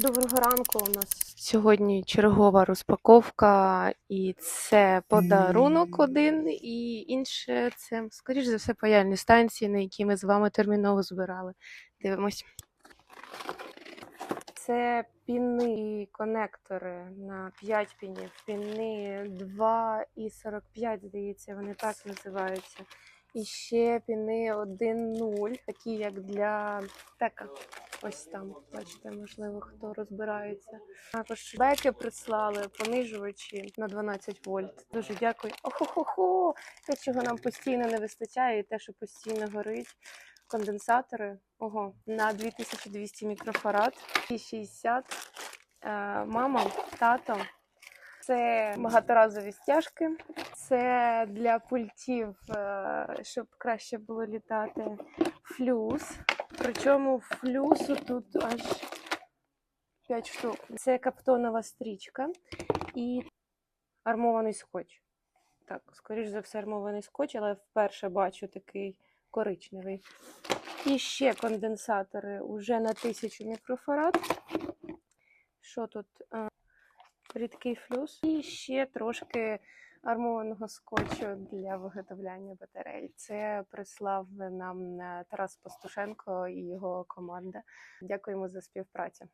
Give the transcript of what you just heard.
Доброго ранку. У нас сьогодні чергова розпаковка, і це подарунок один, і інше це, скоріш за все, паяльні станції, на які ми з вами терміново збирали. Дивимось. Це піни і конектори на 5 пінів. Піни 2 і 45, здається, вони так називаються. І ще піни 1.0, такі як для тека. Ось там, бачите, можливо, хто розбирається. Також беки прислали, понижувачі на 12 вольт. Дуже дякую. Охо-хо-хо! Те, чого нам постійно не вистачає, і те, що постійно горить. Конденсатори ого, на 2200 мікрофарад і 60. Е, мама, тато. Це багаторазові стяжки, це для пультів, е, щоб краще було літати. Флюс. Причому флюсу тут аж 5 штук. Це каптонова стрічка і армований скотч. Так, скоріш за все, армований скотч, але вперше бачу такий коричневий. І ще конденсатори уже на 1000 мікрофарад. Що тут? Рідкий флюс. І ще трошки армованого скотчу для виготовляння батарей. Це прислав нам е, Тарас Пастушенко і його команда. Дякуємо за співпрацю.